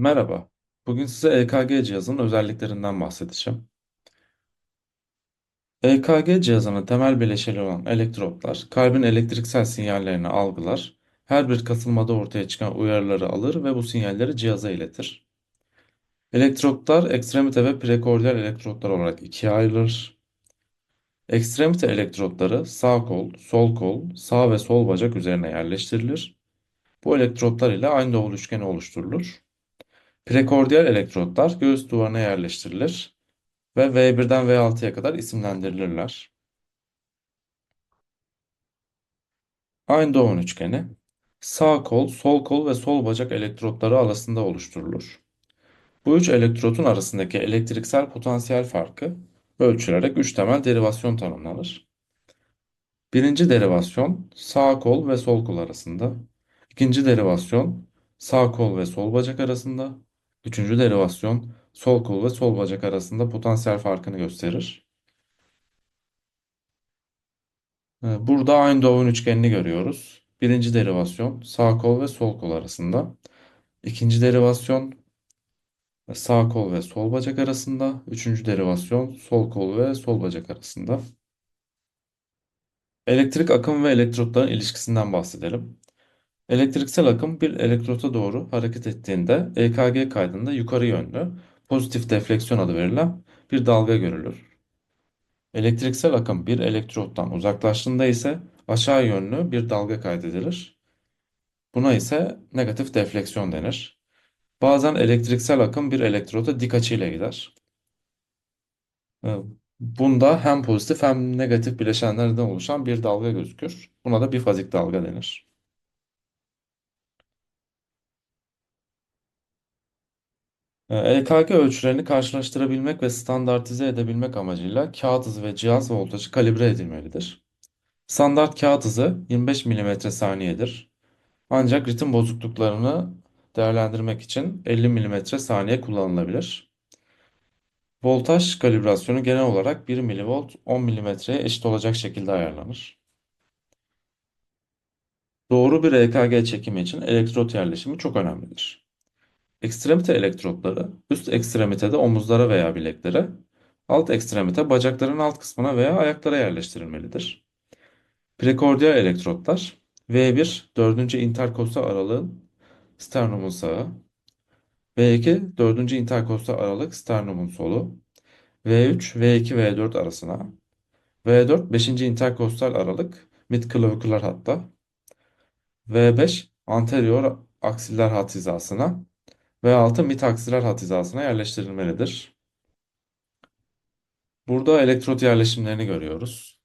Merhaba. Bugün size EKG cihazının özelliklerinden bahsedeceğim. EKG cihazının temel bileşeni olan elektrotlar, kalbin elektriksel sinyallerini algılar, her bir kasılmada ortaya çıkan uyarıları alır ve bu sinyalleri cihaza iletir. Elektrotlar ekstremite ve prekordial elektrotlar olarak ikiye ayrılır. Ekstremite elektrotları sağ kol, sol kol, sağ ve sol bacak üzerine yerleştirilir. Bu elektrotlar ile aynı doğal üçgeni oluşturulur. Prekordial elektrotlar göğüs duvarına yerleştirilir ve V1'den V6'ya kadar isimlendirilirler. Aynı üçgeni sağ kol, sol kol ve sol bacak elektrotları arasında oluşturulur. Bu üç elektrotun arasındaki elektriksel potansiyel farkı ölçülerek üç temel derivasyon tanımlanır. Birinci derivasyon sağ kol ve sol kol arasında. İkinci derivasyon sağ kol ve sol bacak arasında. Üçüncü derivasyon sol kol ve sol bacak arasında potansiyel farkını gösterir. Ee, Burada doğum üçgenini görüyoruz. Birinci derivasyon sağ kol ve sol kol arasında. İkinci derivasyon sağ kol ve sol bacak arasında. Üçüncü derivasyon sol kol ve sol bacak arasında. Elektrik akım ve elektrotların ilişkisinden bahsedelim. Elektriksel akım bir elektrota doğru hareket ettiğinde EKG kaydında yukarı yönlü pozitif defleksiyon adı verilen bir dalga görülür. Elektriksel akım bir elektrottan uzaklaştığında ise aşağı yönlü bir dalga kaydedilir. Buna ise negatif defleksiyon denir. Bazen elektriksel akım bir elektrota dik açıyla gider. Ee, Bunda hem pozitif hem negatif bileşenlerden oluşan bir dalga gözükür. Buna da bifazik dalga denir. EKG ölçülerini karşılaştırabilmek ve standartize edebilmek amacıyla kağıt hızı ve cihaz voltajı kalibre edilmelidir. Standart kağıt hızı 25 mm saniyedir. Ancak ritim bozukluklarını değerlendirmek için 50 mm saniye kullanılabilir. Voltaj kalibrasyonu genel olarak 1 mV 10 mm'ye eşit olacak şekilde ayarlanır. Doğru bir EKG çekimi için elektrot yerleşimi çok önemlidir. Ekstremite elektrotları üst ekstremitede omuzlara veya bileklere, alt ekstremite bacakların alt kısmına veya ayaklara yerleştirilmelidir. Prekordial elektrotlar V1 4. interkostal aralığın sternumun sağı, V2 4. interkostal aralık sternumun solu, V3 V2 V4 arasına, V4 5. interkostal aralık midklavikular hatta, V5 anterior aksiller hat hizasına ve 6 mitaksiler hat hizasına yerleştirilmelidir. Burada elektrot yerleşimlerini görüyoruz.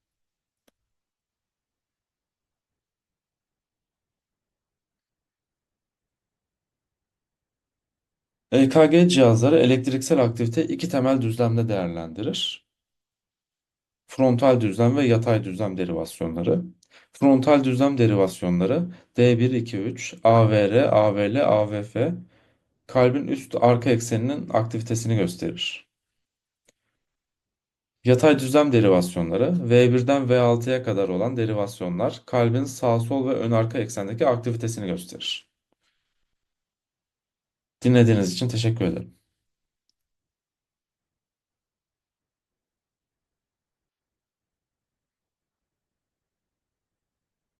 EKG cihazları elektriksel aktivite iki temel düzlemde değerlendirir. Frontal düzlem ve yatay düzlem derivasyonları. Frontal düzlem derivasyonları D1, 2, 3, AVR, AVL, AVF kalbin üst arka ekseninin aktivitesini gösterir. Yatay düzlem derivasyonları V1'den V6'ya kadar olan derivasyonlar kalbin sağ sol ve ön arka eksendeki aktivitesini gösterir. Dinlediğiniz için teşekkür ederim.